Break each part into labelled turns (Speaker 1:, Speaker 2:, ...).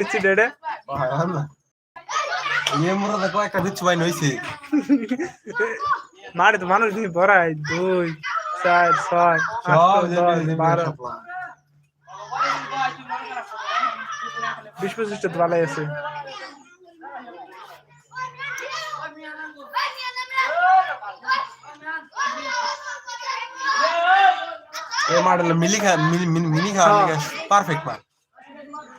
Speaker 1: দিচ্ছি ডেডে
Speaker 2: ইয়ে মোরা দেখো একটা বিচ্ছু বাইন হইছে
Speaker 1: মারে তো মানুষ নিয়ে ভরাই দুই চার ছয় আট
Speaker 2: সব
Speaker 1: দশ বারো বিশ পঁচিশটা তো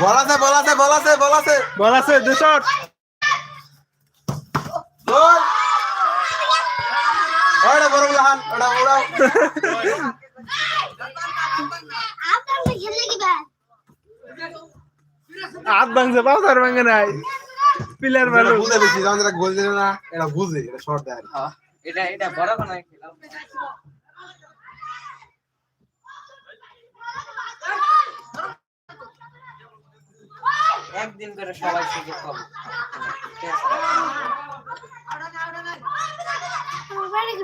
Speaker 2: বল আছে বল আছে বল আছে বল আছে
Speaker 1: বল আছে দু শট।
Speaker 2: গোল। ওটা বড় লাহান ওটা উড়াও
Speaker 1: হাত ভাঙছে পাউসার ভাঙে নাই। পিলার ভালো
Speaker 2: বুঝে বেশি যখন গোল দিলে না এটা বুঝে এটা শর্ট দেয়
Speaker 3: এটা এটা বড় বানাই খেলাম। একদিন করে সবাই শিখে পাবো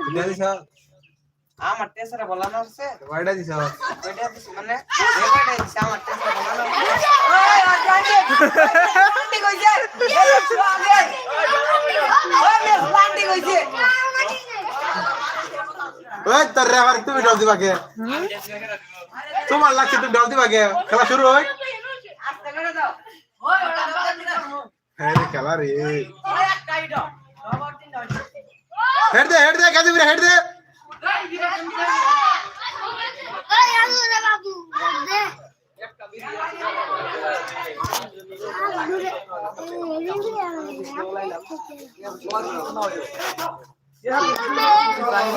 Speaker 2: এটা দিছ
Speaker 3: আমার টেসারে বলানো হচ্ছে
Speaker 2: ওইটা দিছ
Speaker 3: ওইটা দিছি মানে এবারে দিছি আমার টেসারে বলানো হচ্ছে ওই আজকে প্লান্টি কইছে এই সুয়াগে ওই মে প্লান্টি কইছে
Speaker 2: ওই তোর রেফার তুমি ডল দিবা কে তোমার লাগছে তুমি ডল দিবা কে খেলা শুরু হয় রে খেলা রে
Speaker 3: ওই একটাই